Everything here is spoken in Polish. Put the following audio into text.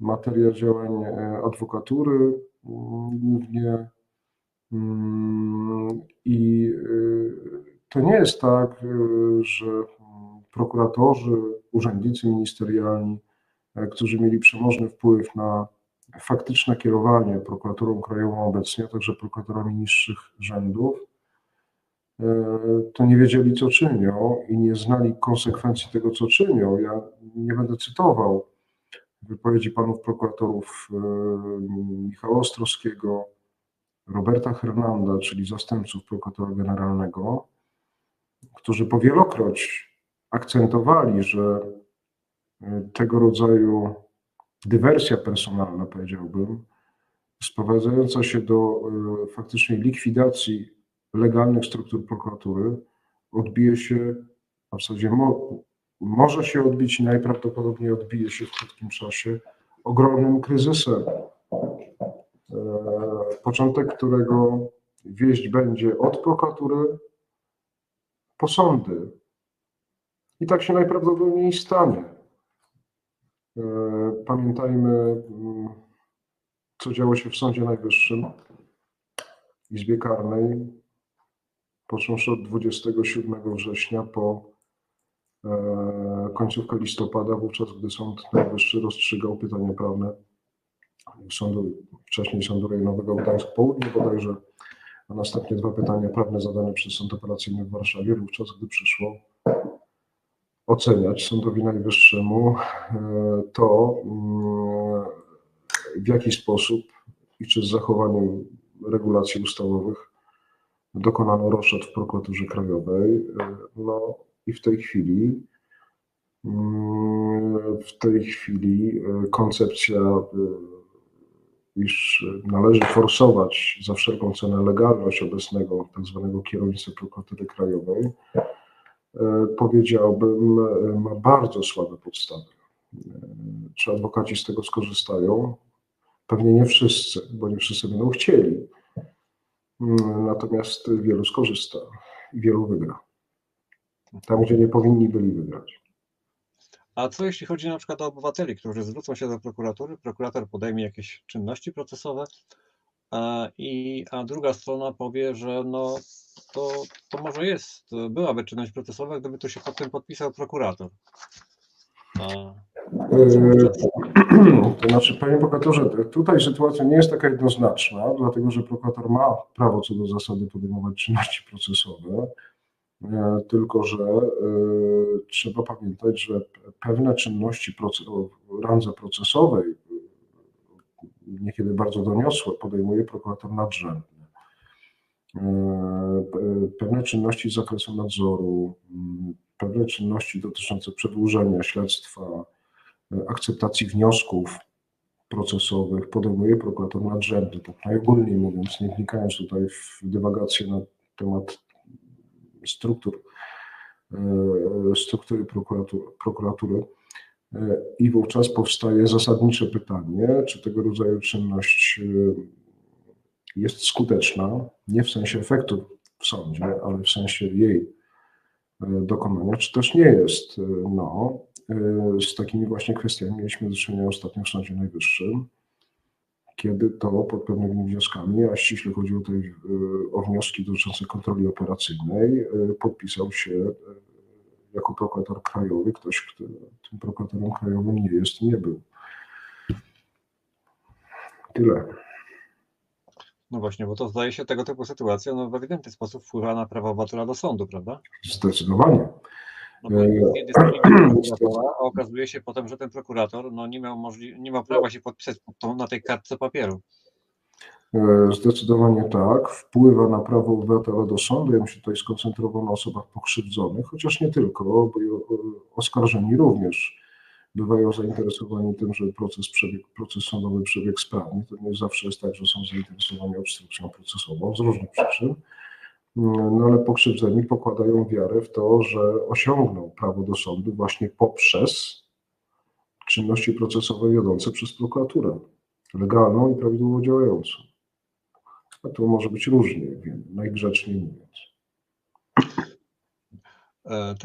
materia działań e, adwokatury mm, głównie. Mm, I y, to nie jest tak, y, że mm, prokuratorzy, urzędnicy ministerialni, e, którzy mieli przemożny wpływ na faktyczne kierowanie prokuraturą krajową obecnie, także prokuratorami niższych rzędów, e, to nie wiedzieli, co czynią i nie znali konsekwencji tego, co czynią. Ja nie będę cytował wypowiedzi panów prokuratorów e, Michała Ostrowskiego, Roberta Hernanda, czyli zastępców prokuratora generalnego, którzy powielokroć akcentowali, że e, tego rodzaju dywersja personalna, powiedziałbym, sprowadzająca się do e, faktycznej likwidacji legalnych struktur prokuratury, odbije się, a w zasadzie może się odbić i najprawdopodobniej odbije się w krótkim czasie ogromnym kryzysem, e, początek którego wieść będzie od prokuratury po sądy. I tak się najprawdopodobniej stanie. E, pamiętajmy, mm, co działo się w Sądzie Najwyższym, Izbie Karnej, począwszy od 27 września po e, końcówkę listopada, wówczas gdy Sąd Najwyższy rozstrzygał pytania prawne sądu, wcześniej Sądu Rejonowego Gdańsk Południe bodajże, a następnie dwa pytania prawne zadane przez Sąd Operacyjny w Warszawie, wówczas gdy przyszło oceniać Sądowi Najwyższemu e, to, mm, w jaki sposób i czy z zachowaniem regulacji ustawowych dokonano roszad w prokuraturze krajowej. E, no i w tej chwili mm, w tej chwili e, koncepcja, iż należy forsować za wszelką cenę legalność obecnego tak zwanego kierownictwa prokuratury krajowej, E, powiedziałbym, e, ma bardzo słabe podstawy. E, czy adwokaci z tego skorzystają? Pewnie nie wszyscy, bo nie wszyscy będą chcieli. Mm, natomiast wielu skorzysta i wielu wygra. Tam, gdzie nie powinni byli wygrać. A co jeśli chodzi na przykład o obywateli, którzy zwrócą się do prokuratury, prokurator podejmie jakieś czynności procesowe, a, i, a druga strona powie, że no to, to może jest, byłaby czynność procesowa, gdyby tu się pod tym podpisał prokurator. A, To znaczy, panie prokuratorze, tutaj sytuacja nie jest taka jednoznaczna, dlatego że prokurator ma prawo co do zasady podejmować czynności procesowe, tylko że e, trzeba pamiętać, że pewne czynności o randze procesowej, niekiedy bardzo doniosłe, podejmuje prokurator nadrzędny. E, pewne czynności z zakresu nadzoru, pewne czynności dotyczące przedłużenia śledztwa, e, akceptacji wniosków procesowych podejmuje prokurator nadrzędny, tak najogólniej mówiąc, nie wnikając tutaj w dywagację na temat struktur, e, struktury prokuratury, prokuratury. I wówczas powstaje zasadnicze pytanie, czy tego rodzaju czynność jest skuteczna, nie w sensie efektu w sądzie, ale w sensie jej e, dokonania, czy też nie jest. E, no, e, z takimi właśnie kwestiami mieliśmy do czynienia ostatnio w Sądzie Najwyższym, kiedy to pod pewnymi wnioskami, a ściśle chodziło tutaj o wnioski dotyczące kontroli operacyjnej, podpisał się jako prokurator krajowy ktoś, kto tym prokuratorem krajowym nie jest i nie był. Tyle. No właśnie, bo to zdaje się tego typu sytuacja no, w ewidentny sposób wpływa na prawo obywatela do sądu, prawda? Zdecydowanie. No bo prokuratora, a okazuje się potem, że ten prokurator no, nie, miał możli- nie miał prawa się podpisać pod tą, na tej kartce papieru. E, Zdecydowanie tak. Wpływa na prawo obywatela do sądu. Ja bym się tutaj skoncentrował na osobach pokrzywdzonych, chociaż nie tylko, bo o- oskarżeni również bywają zainteresowani tym, że proces, przebieg, proces sądowy przebiegł sprawnie. To nie zawsze jest tak, że są zainteresowani obstrukcją procesową z różnych przyczyn. No ale pokrzywdzeni pokładają wiarę w to, że osiągną prawo do sądu właśnie poprzez czynności procesowe wiodące przez prokuraturę, legalną i prawidłowo działającą. A to może być różnie, wiem, najgrzeczniej mówiąc. E,